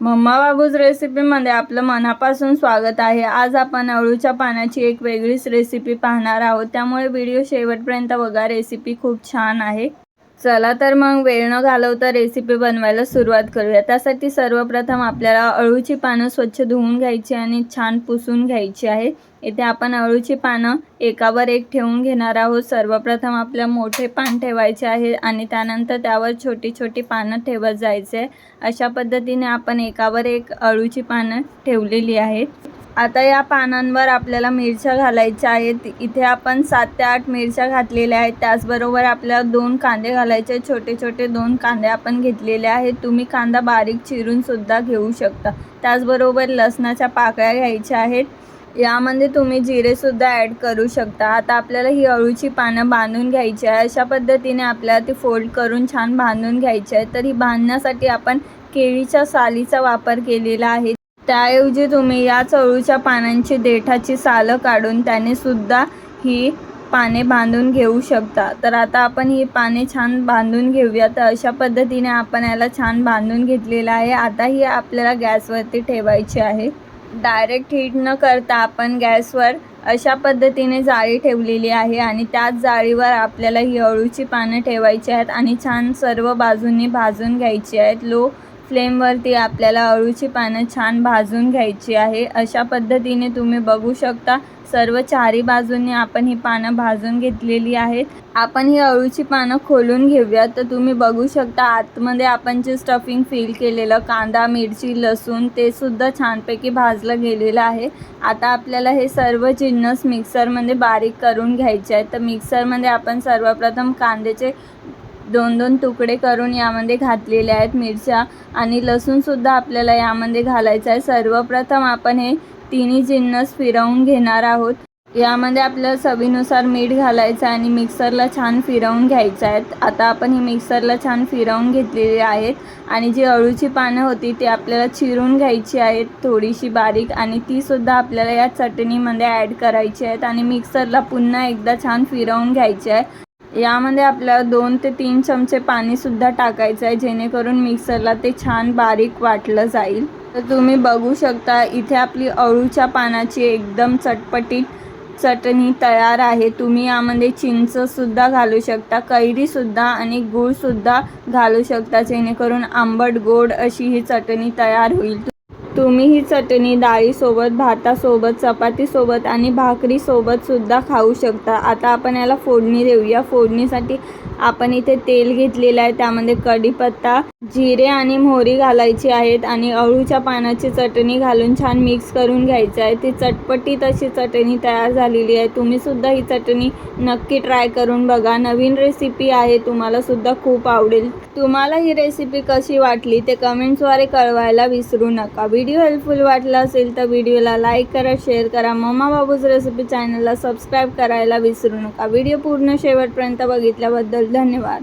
Mamma babus रेसिपीमध्ये आपलं मनापासून स्वागत आहे. आज आपण अळूच्या पानाची एक वेगळीच रेसिपी पाहणार आहोत. त्यामुळे व्हिडिओ शेवटपर्यंत बघा. रेसिपी खूप छान आहे. चला तर मग वेळ न घालवता रेसिपी बनवायला सुरुवात करूया. त्यासाठी सर्वप्रथम आपल्याला अळूची पानं स्वच्छ धुवून घ्यायची आणि छान पुसून घ्यायची आहे. इथे आपण अळूची पानं एकावर एक ठेवून घेणार आहोत. सर्वप्रथम आपल्या मोठे पान ठेवायचे आहे आणि त्यानंतर त्यावर छोटी छोटी पानं ठेवत जायचे अशा पद्धतीने आपण एकावर एक अळूची पानं ठेवलेली आहेत. आता या पानांवर आपल्याला मिरच्या घालायच्या आहेत. इथे आपण सात ते आठ मिरच्या घातलेल्या आहेत. त्याचबरोबर आपल्याला दोन कांदे घालायचे आहेत. छोटे छोटे दोन कांदे आपण घेतलेले आहेत. तुम्ही कांदा बारीक चिरून सुद्धा घेऊ शकता. त्याचबरोबर लसणाच्या पाकळ्या घ्यायच्या आहेत. यामध्ये तुम्ही जिरेसुद्धा ॲड करू शकता. आता आपल्याला ही अळूची पानं बांधून घ्यायची आहे. अशा पद्धतीने आपल्याला ती फोल्ड करून छान बांधून घ्यायची आहे. तर ही बांधण्यासाठी आपण केळीच्या सालीचा वापर केलेला आहे. त्याऐवजी तुम्ही या चवळीच्या पानांची देठाची सालं काढून त्याने सुद्धा ही पाने बांधून घेऊ शकता. तर आता आपण ही पाने छान बांधून घेऊया. तर अशा पद्धतीने आपण याला छान बांधून घेतलेलं आहे. आता ही आपल्याला गॅसवरती ठेवायची आहे. डायरेक्ट हीट न करता आपण गॅसवर अशा पद्धतीने जाळी ठेवलेली आहे आणि त्याच जाळीवर आपल्याला ही अळूची पानं ठेवायची आहेत आणि छान सर्व बाजूंनी भाजून घ्यायची आहेत. लो फ्लेमवरती आपल्याला अळूची पानं छान भाजून घ्यायची आहे. अशा पद्धतीने तुम्ही बघू शकता सर्व चारी बाजूंनी आपण ही पानं भाजून घेतलेली आहेत. आपण ही अळूची पानं खोलून घेऊया. तर तुम्ही बघू शकता आतमध्ये आपण जे स्टफिंग फिल केलेलं कांदा मिरची लसूण ते सुद्धा छानपैकी भाजलं गेलेलं आहे. आता आपल्याला हे सर्व जिन्नस मिक्सरमध्ये बारीक करून घ्यायचे आहेत. तर मिक्सरमध्ये आपण सर्वप्रथम कांद्याचे दोन दोन तुकडे करून यामध्ये घातलेल्या आहेत मिरच्या आणि लसूणसुद्धा आपल्याला यामध्ये घालायचं आहे. सर्वप्रथम आपण हे तिन्ही जिन्नस फिरवून घेणार आहोत. यामध्ये आपल्याला चवीनुसार मीठ घालायचं आहे आणि मिक्सरला छान फिरवून घ्यायचं आहेत आता आपण ही मिक्सरला छान फिरवून घेतलेली आहेत आणि जी अळूची पानं होती ती आपल्याला चिरून घ्यायची आहेत थोडीशी बारीक आणि तीसुद्धा आपल्याला या चटणीमध्ये ॲड करायची आहेत आणि मिक्सरला पुन्हा एकदा छान फिरवून घ्यायची आहे. यामध्ये आपल्याला दोन ते तीन चमचे पाणीसुद्धा टाकायचं आहे जेणेकरून मिक्सरला ते छान बारीक वाटलं जाईल. तर तुम्ही बघू शकता इथे आपली अळूच्या पानाची एकदम चटपटीत चटणी तयार आहे. तुम्ही यामध्ये चिंचसुद्धा घालू शकता कैरीसुद्धा आणि गूळसुद्धा घालू शकता जेणेकरून आंबट गोड अशी ही चटणी तयार होईल. तुम्ही ही चटणी डाळीसोबत भातासोबत चपातीसोबत आणि भाकरीसोबतसुद्धा खाऊ शकता. आता आपण याला फोडणी देऊया. फोडणीसाठी आपण इथे तेल घेतलेलं आहे. त्यामध्ये कढीपत्ता जिरे आणि मोहरी घालायची आहेत आणि अळूच्या पानाची चटणी घालून छान मिक्स करून घ्यायचं आहे. ती चटपटीत अशी चटणी तयार झालेली आहे. तुम्हीसुद्धा ही चटणी नक्की ट्राय करून बघा. नवीन रेसिपी आहे. तुम्हालासुद्धा खूप आवडेल. तुम्हाला ही रेसिपी कशी वाटली ते कमेंट्सद्वारे कळवायला विसरू नका. व्हिडिओ हेल्पफुल वाटला असेल तर व्हिडिओला लाईक करा शेअर करा. मम्मा बाबूज रेसिपी चॅनलला सबस्क्राईब करायला विसरू नका. व्हिडिओ पूर्ण शेवटपर्यंत बघितल्याबद्दल धन्यवाद.